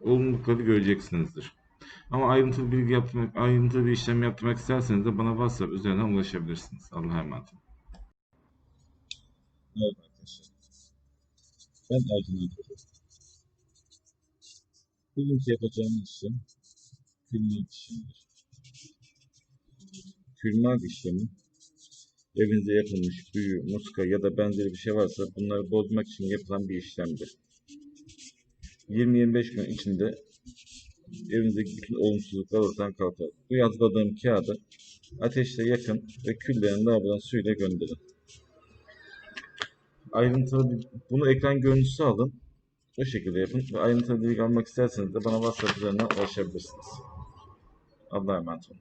olumlulukları göreceksinizdir. Ama ayrıntılı bilgi yaptırmak, ayrıntılı bir işlem yaptırmak isterseniz de bana WhatsApp üzerinden ulaşabilirsiniz. Allah'a emanet olun. Evet arkadaşlar. Ben Ercüment Hoca. Bugünkü yapacağımız işlem külmak işlemidir. Külmak işlemi evinizde yapılmış büyü, muska ya da benzeri bir şey varsa bunları bozmak için yapılan bir işlemdir. 20-25 gün içinde evinizdeki bütün olumsuzluklar ortadan kalkar. Bu yazıladığım kağıdı ateşle yakın ve küllerini lavabodan suyla gönderin. Ayrıntılı bir- bunu ekran görüntüsü alın. O şekilde yapın. Ve ayrıntılı bilgi almak isterseniz de bana WhatsApp üzerinden ulaşabilirsiniz. Allah'a emanet olun.